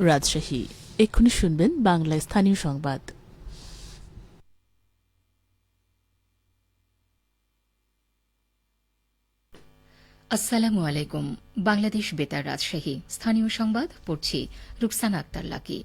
রাজশাহী। এক্ষুনি শুনবেন বাংলায় স্থানীয় সংবাদ। আসসালামু আলাইকুম। বাংলাদেশ বেতার রাজশাহী। স্থানীয় সংবাদ, পড়ছি রুকসানা আক্তার লাকি।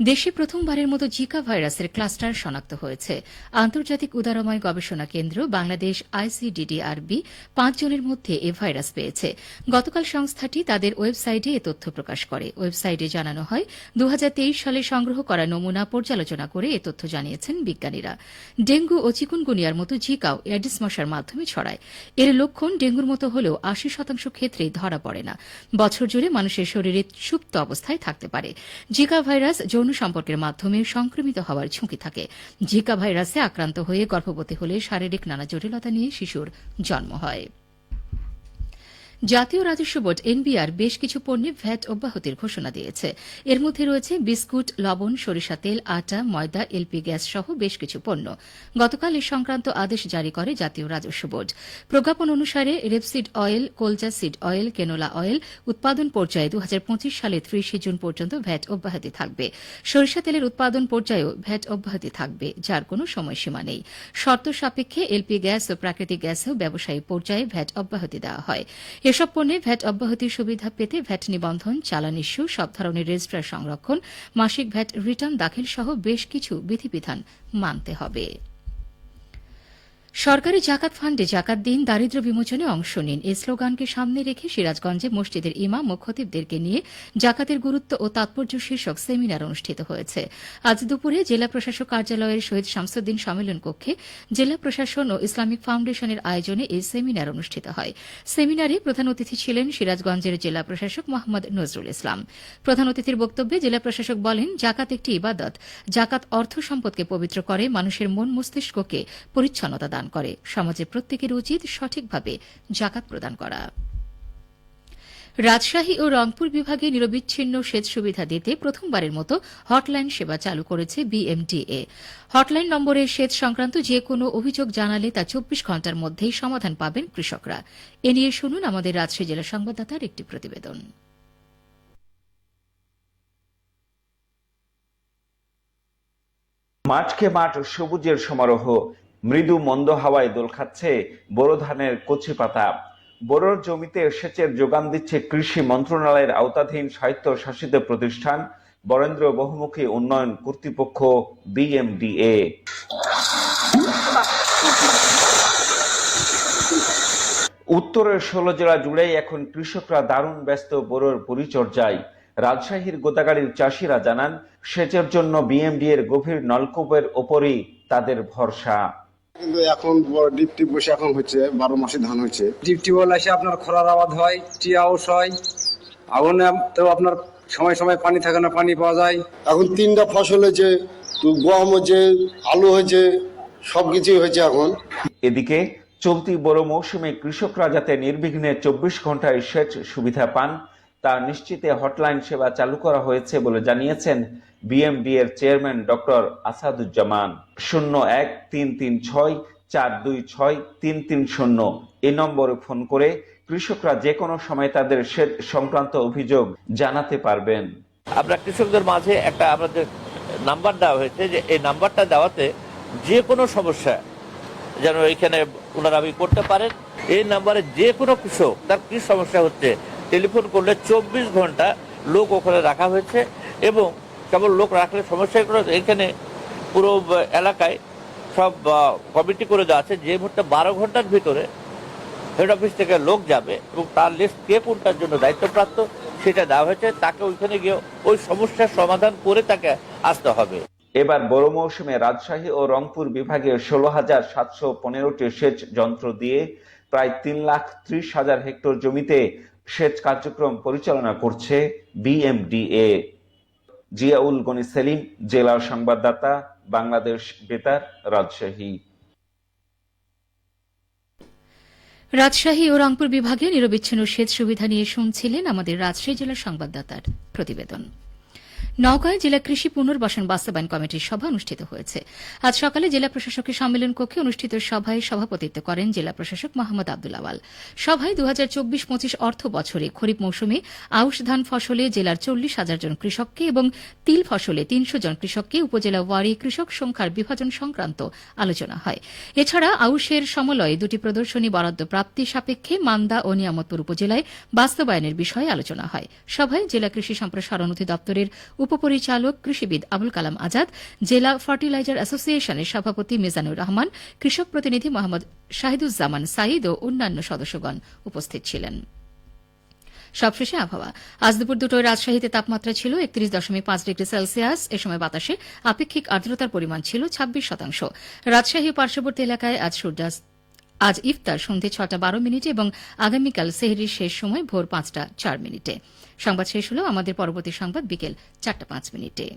দেশে প্রথমবারের মতো জিকা ভাইরাসের ক্লাস্টার শনাক্ত হয়েছে। আন্তর্জাতিক উদারময় গবেষণা কেন্দ্র বাংলাদেশ আইসিডিডিআরবি পাঁচ জনের মধ্যে এ ভাইরাস পেয়েছে। গতকাল সংস্থাটি তাদের ওয়েবসাইটে এ তথ্য প্রকাশ করে। ওয়েবসাইটে জানানো হয় দু হাজার তেইশ সালে সংগ্রহ করা নমুনা পর্যালোচনা করে এ তথ্য জানিয়েছেন বিজ্ঞানীরা। ডেঙ্গু ও চিকুনগুনিয়ার মতো জিকাও এডিস মশার মাধ্যমে ছড়ায়। এর লক্ষণ ডেঙ্গুর মতো হলেও আশি শতাংশ ক্ষেত্রেই ধরা পড়ে না। বছর জুড়ে মানুষের শরীরে সুপ্ত অবস্থায় থাকতে পারে। জিকা ভাইরাস সম্পর্কের মাধ্যমে সংক্রমিত হওয়ার ঝুঁকি থাকে। জিকা ভাইরাসে আক্রান্ত হয়ে গর্ভবতী হলে শারীরিক নানা জটিলতা নিয়ে শিশুর জন্ম হয়। জাতীয় রাজস্ব বোর্ড এনবিআর বেশ কিছু পণ্যে ভ্যাট অব্যাহতির ঘোষণা দিয়েছে। এর মধ্যে রয়েছে বিস্কুট, লবণ, সরিষা তেল, আটা, ময়দা, এলপি গ্যাস সহ বেশ কিছু পণ্য। গতকাল এ সংক্রান্ত আদেশ জারি করে জাতীয় রাজস্ব বোর্ড। প্রজ্ঞাপন অনুসারে rapeseed oil, colza seed oil, canola oil উৎপাদন পর্যায়ে দু হাজার পঁচিশ সালে ত্রিশে জুন পর্যন্ত ভ্যাট অব্যাহতি থাকবে। সরিষা তেলের উৎপাদন পর্যায়েও ভ্যাট অব্যাহতি থাকবে, যার কোনো সময়সীমা নেই। শর্ত সাপেক্ষে এলপি গ্যাস ও প্রাকৃতিক গ্যাসেও ব্যবসায়ী পর্যায়ে ভ্যাট অব্যাহতি দেওয়া হয়। এসব পণ্যে ভ্যাট অব্যাহতির সুবিধা পেতে ভ্যাট নিবন্ধন, চালান ইস্যু, সব ধরনের রেজিস্ট্রার সংরক্ষণ, মাসিক ভ্যাট রিটার্ন দাখিল সহ বেশ কিছু বিধিবিধান মানতে হবে। সরকারি জাকাত ফান্ডে জাকাত দিন দারিদ্র বিমোচনে অংশ নিন। এই স্লোগানকে সামনে রেখে সিরাজগঞ্জে মসজিদের ইমাম ও খতিবদেরকে নিয়ে জাকাতের গুরুত্ব ও তাৎপর্য শীর্ষক সেমিনার অনুষ্ঠিত হয়েছে। আজ দুপুরে জেলা প্রশাসক কার্যালয়ের শহীদ শামসুদ্দিন সম্মেলন কক্ষে জেলা প্রশাসন ও ইসলামিক ফাউন্ডেশনের আয়োজনে এই সেমিনার অনুষ্ঠিত হয়। সেমিনারে প্রধান অতিথি ছিলেন সিরাজগঞ্জের জেলা প্রশাসক মোহাম্মদ নজরুল ইসলাম। প্রধান অতিথির বক্তব্যে জেলা প্রশাসক বলেন, জাকাত একটি ইবাদত। জাকাত অর্থ সম্পদকে পবিত্র করে, মানুষের মন মস্তিষ্ককে পরিচ্ছন্নতা দান করে। সমাজের প্রত্যেকের উচিত সঠিকভাবে জাকাত প্রদান করা। রাজশাহী ও রংপুর বিভাগে নিরবিচ্ছিন্ন সেচ সুবিধা দিতে প্রথমবারের মতো হটলাইন সেবা চালু করেছে বিএমডিএ। হটলাইন নম্বরে সেচ সংক্রান্ত যে কোনো অভিযোগ জানালে তা চব্বিশ ঘণ্টার মধ্যেই সমাধান পাবেন কৃষকরা। এ নিয়ে শুনুন আমাদের রাজশাহী জেলা সংবাদদাতার একটি প্রতিবেদন। মাঠকে মাঠ সবুজের সমারোহ মৃদু মন্দ হাওয়ায় দোল খাচ্ছে বোরো ধানের কচি পাতা। বোরোর জমিতে সেচের যোগান দিচ্ছে কৃষি মন্ত্রণালয়ের আওতাধীন স্বায়ত্ত শাসিত প্রতিষ্ঠান, বরেন্দ্র বহুমুখী উন্নয়ন কর্তৃপক্ষ বিএমডিএ। উত্তরের ষোলো জেলা জুড়েই এখন কৃষকরা দারুণ ব্যস্ত বোরোর পরিচর্যায়। রাজশাহীর গোদাগাড়ির চাষিরা জানান, সেচের জন্য বিএমডি এর গভীর নলকূপের ওপরই তাদের ভরসা। কিন্তু এখন বড় ডিপ টিপ বসে এখন হচ্ছে বারো মাসে ধান হচ্ছে ডিপ টিউবওয়েল আসে আপনার খরার আবাদ হয় টি হাউস হয় আগুনে তো আপনার সময় সময় পানি থাকে না পানি পাওয়া যায়। এখন তিনটা ফসল হয়েছে গম হয়েছে আলু হয়েছে সব কিছুই হয়েছে এখন। এদিকে চলতি বড় মৌসুমে কৃষকরা যাতে নির্বিঘ্নে চব্বিশ ঘন্টায় সেচ সুবিধা পান তা নিশ্চিতে হটলাইন সেবা চালু করা হয়েছে বলে জানিয়েছেন বিএমডি এর চেয়ারম্যান ডক্টর আসাদুজ্জামান। শূন্য এক তিন তিন ছয় চার দুই ছয় তিন তিন শূন্য এই নম্বরে ফোন করে কৃষকরা যে কোনো সময় তাদের সেচ সংক্রান্ত অভিযোগ জানাতে পারবেন। আমরা কৃষকদের মাঝে একটা আমাদের নাম্বার দেওয়া হয়েছে যে এই নাম্বারটা দেওয়াতে যে কোনো সমস্যা যেন এখানে ওনারা আমি করতে পারেন। এই নাম্বারে যে কোনো কৃষক, তার কি সমস্যা হচ্ছে টেলিফোন করলে চব্বিশ ঘণ্টা লোক ওখানে রাখা হয়েছে এবং কেবল লোক রাখলে সমস্যা এখানে পুরো এলাকায় সব কমিটি করে দেওয়া আছে যে মুহূর্তে বারো ঘণ্টার ভিতরে হেড অফিস থেকে লোক যাবে এবং তার লিস্ট কে কোনটার জন্য দায়িত্বপ্রাপ্ত সেটা দেওয়া হয়েছে, তাকে ওইখানে গিয়ে ওই সমস্যার সমাধান করে তাকে আসতে হবে। এবার বড় মৌসুমে রাজশাহী ও রংপুর বিভাগে ষোলো হাজার সাতশো পনেরোটি সেচ যন্ত্র দিয়ে প্রায় তিন লাখ ত্রিশ হাজার হেক্টর জমিতে সেচ কার্যক্রম পরিচালনা করছে বিএমডিএ। জিয়াউল গনি সেলিম, জেলার সংবাদদাতা, বাংলাদেশ বেতার, রাজশাহী। রাজশাহী ও রংপুর বিভাগে নিরবিচ্ছিন্ন সেচ সুবিধা নিয়ে শুনছিলেন আমাদের রাজশাহী জেলার সংবাদদাতার প্রতিবেদন। নওগাঁয় জেলা কৃষি পুনর্বাসন বাস্তবায়ন কমিটির সভা অনুষ্ঠিত হয়েছে। আজ সকালে জেলা প্রশাসকের সম্মেলন কক্ষে অনুষ্ঠিত সভায় সভাপতিত্ব করেন জেলা প্রশাসক মোহাম্মদ আব্দুল আওয়াল। সভায় দু হাজার চব্বিশ পঁচিশ অর্থ বছরে খরিফ মৌসুমে আউশ ধান ফসলে জেলার চল্লিশ হাজার জন কৃষককে এবং তিল ফসলে তিনশো জন কৃষককে উপজেলা ওয়ারি কৃষক সংখ্যার বিভাজন সংক্রান্ত আলোচনা হয়। এছাড়া আউশের সমলয়ে দুটি প্রদর্শনী বরাদ্দ প্রাপ্তি সাপেক্ষে মান্দা ও নিয়ামতপুর উপজেলায় বাস্তবায়নের বিষয়ে আলোচনা হয়। সভায় জেলা কৃষি সম্প্রসারণ অধিদপ্তরের উপপরিচালক, কৃষিবিদ আবুল কালাম আজাদ, জেলা ফার্টিলাইজার অ্যাসোসিয়েশনের সভাপতি মিজানুর রহমান, কৃষক প্রতিনিধি মোহাম্মদ শাহিদুজ্জামান সাইদ ও অন্যান্য সদস্যগণ উপস্থিত ছিলেন। সবশেষে আবহাওয়া। আজ দুপুর দুটোয় রাজশাহীতে তাপমাত্রা ছিল একত্রিশ দশমিক পাঁচ ডিগ্রি সেলসিয়াস। এ সময় বাতাসে আপেক্ষিক আর্দ্রতার পরিমাণ ছিল ছাব্বিশ শতাংশ। রাজশাহী পার্শ্ববর্তী এলাকায় আজ সূর্যাস্ত আজ ইফতার সন্ধে ছটা বারো মিনিটে এবং আগামীকাল সেহরির শেষ সময় ভোর পাঁচটা চার মিনিটে। সংবাদ শেষ হল আমাদের পরবর্তী সংবাদ বিকেল চারটা পাঁচ মিনিটে।